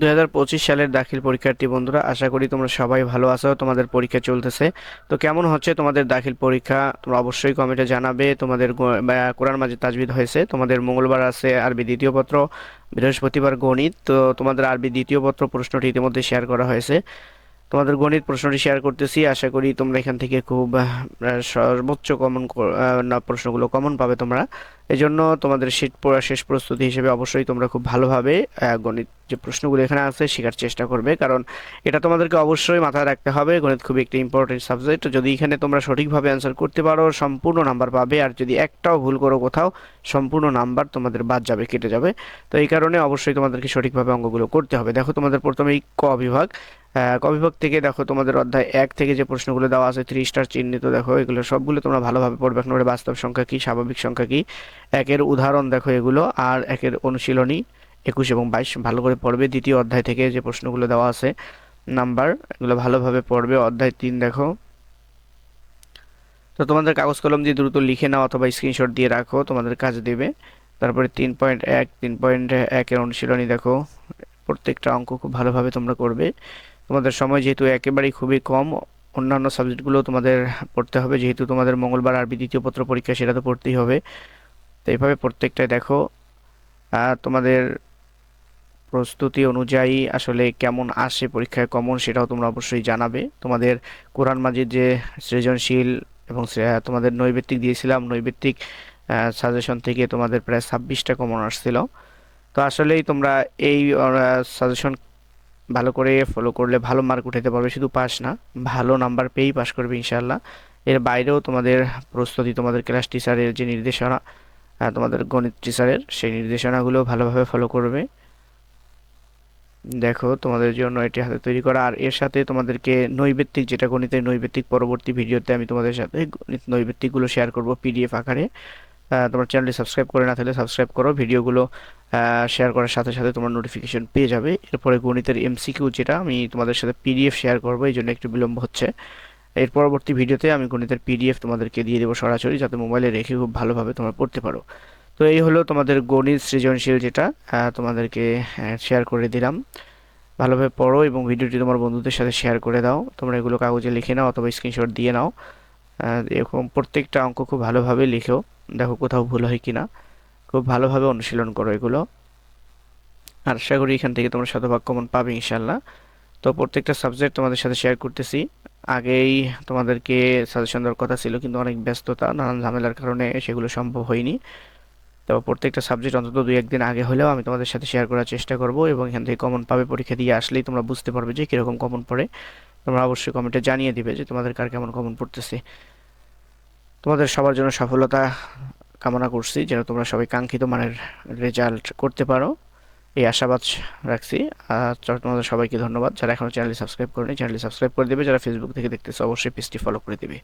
দুই হাজার পঁচিশ সালের দাখিল পরীক্ষার্থী বন্ধুরা, আশা করি তোমরা সবাই ভালো আছো, তোমাদের পরীক্ষা চলতেছে। তো কেমন হচ্ছে তোমাদের দাখিল পরীক্ষা? তোমরা অবশ্যই কমেন্টে জানাবে, তোমাদের কোরআন মাঝে তাজবিদ হয়েছে, তোমাদের মঙ্গলবার আছে আরবি দ্বিতীয় পত্র, বৃহস্পতিবার গণিত, তো তোমাদের আরবি দ্বিতীয় পত্র প্রশ্নটি ইতিমধ্যে শেয়ার করা হয়েছে। তোমাদের গণিত প্রশ্নটি শেয়ার করতেছি, আশা করি তোমরা এখান থেকে খুব সর্বোচ্চ কমন প্রশ্নগুলো কমন পাবে তোমরা। এই জন্য তোমাদের শীত শেষ প্রস্তুতি হিসেবে অবশ্যই তোমরা খুব ভালোভাবে গণিত যে প্রশ্নগুলো এখানে আছে, শেখার চেষ্টা করবে। কারণ এটা তোমাদেরকে অবশ্যই মাথায় রাখতে হবে। গণিত খুবই একটি ইম্পর্টেন্ট সাবজেক্ট যদি এখানে তোমরা সঠিকভাবে অ্যান্সার করতে পারো, সম্পূর্ণ নাম্বার পাবে। আর যদি একটাও ভুল করো কোথাও, সম্পূর্ণ নাম্বার তোমাদের বাদ যাবে, কেটে যাবে। তো এই কারণে অবশ্যই তোমাদেরকে সঠিকভাবে অঙ্কগুলো করতে হবে। দেখো তোমাদের প্রথমেই ক বিভাগ। ক থেকে দেখো তোমাদের অধ্যায় এক থেকে যে প্রশ্নগুলো দেওয়া আছে থ্রি স্টার চিহ্নিত, দেখো এগুলো সবগুলো তোমরা ভালোভাবে পড়বে। নম্বরে বাস্তব সংখ্যা কি, স্বাভাবিক সংখ্যা কি? একের উদাহরণ দেখো এগুলো, আর একের অনুশীলনী। একুশ এবং বাইশ ভালো করে পড়বে। দ্বিতীয় অধ্যায় থেকে যে প্রশ্নগুলো দেওয়া আছে, নাম্বার, এগুলো ভালোভাবে পড়বে। অধ্যায় তিন দেখো। তো তোমাদের কাগজ কলম দিয়ে দ্রুত লিখে নাও অথবা স্ক্রিনশট দিয়ে রাখো, তোমাদের কাজ দেবে। তারপরে তিন পয়েন্ট এক, তিন পয়েন্ট একের অনুশীলনী দেখো। প্রত্যেকটা অঙ্ক খুব ভালোভাবে তোমরা করবে। তোমাদের সময় যেহেতু একেবারেই খুবই কম, অন্যান্য সাবজেক্টগুলো তোমাদের পড়তে হবে। যেহেতু তোমাদের মঙ্গলবার আরবি দ্বিতীয় পত্র পরীক্ষা, সেটা তো পড়তেই হবে। তো এইভাবে প্রত্যেকটাই দেখো। তোমাদের প্রস্তুতি অনুযায়ী আসলে কেমন আসে পরীক্ষায় কমন সেটাও তোমরা অবশ্যই জানাবে। তোমাদের কোরআন মাজিদ যে সৃজনশীল এবং তোমাদের নৈবেত্তিক দিয়েছিলাম, নৈবেত্তিক সাজেশন থেকে তোমাদের প্রায় ছাব্বিশটা কমন আসছিল। তো আসলেই তোমরা এই সাজেশন ভালো করে ফলো করলে ভালো মার্ক উঠাতে পারবে, শুধু পাস না, ভালো নাম্বার পেয়েই পাস করবে ইনশাল্লাহ এর বাইরেও তোমাদের প্রস্তুতি, তোমাদের ক্লাস টিচারের যে নির্দেশনা তোমাদের গণিত টিচারের সেই নির্দেশনাগুলো ভালোভাবে ফলো করবে। দেখো, তোমাদের জন্য এটি হাতে তৈরি করা। আর এর সাথে তোমাদেরকে নৈবেত্তিক, যেটা গণিতের নৈবেত্তিক পরবর্তী ভিডিওতে আমি তোমাদের সাথে গণিত নৈবেত্তিকগুলো শেয়ার করব পিডিএফ আকারে। তোমার চ্যানেলটি সাবস্ক্রাইব করে না থাকলে সাবস্ক্রাইব করো। ভিডিওগুলো শেয়ার করার সাথে সাথে তোমার নোটিফিকেশন পেয়ে যাবে। এরপরে গণিতের এমসিকিউ যেটা আমি তোমাদের সাথে পিডিএফ শেয়ার করব, এই জন্য একটু বিলম্ব হচ্ছে। এর পরবর্তী ভিডিওতে আমি গণিতের পিডিএফ তোমাদেরকে দিয়ে দেবো সরাসরি, যাতে মোবাইলে রেখে খুব ভালোভাবে তোমরা পড়তে পারো। তো এই হলো তোমাদের গণিত সৃজনশীল যেটা তোমাদেরকে শেয়ার করে দিলাম। ভালোভাবে পড়ো এবং ভিডিওটি তোমার বন্ধুদের সাথে শেয়ার করে দাও। তোমরা এগুলো কাগজে লিখে নাও অথবা স্ক্রিনশট দিয়ে নাও। এরকম প্রত্যেকটা অঙ্ক খুব ভালোভাবে লিখো। দেখো কোথাও ভুল হয় কিনা। খুব ভালোভাবে অনুশীলন করো এগুলো। আর আশা করি এখান থেকে তোমরা শতভাগ কমন পাবে ইনশাল্লাহ তো প্রত্যেকটা সাবজেক্ট তোমাদের সাথে শেয়ার করতেছি। আগেই তোমাদেরকে সাজেশন দেওয়ার কথা ছিল, কিন্তু অনেক ব্যস্ততা, নানান ঝামেলার কারণে সেগুলো সম্ভব হয়নি। তো প্রত্যেকটা সাবজেক্ট অন্তত দুই, একদিন আগে হলেও আমি তোমাদের সাথে শেয়ার করার চেষ্টা করব এবং এখান থেকে কমন পাবে পরীক্ষা দিয়ে আসলেই তোমরা বুঝতে পারবে যে কীরকম কমন পড়ে। তোমরা অবশ্যই কমেন্টে জানিয়ে দিবে যে তোমাদের কার কেমন কমন পড়তেছে। তোমাদের সবার জন্য সফলতা কামনা করছি, যেন তোমরা সবাই কাঙ্ক্ষিত মানের রেজাল্ট করতে পারো। এই আশাবাদ রাখছি। আর তোমাদের সবাইকে ধন্যবাদ। যারা এখনও চ্যানেলটি সাবস্ক্রাইব করেনি চ্যানেলটি সাবস্ক্রাইব করে দেবে। যারা ফেসবুক থেকে দেখতেছে, অবশ্যই পেজটি ফলো করে দেবে।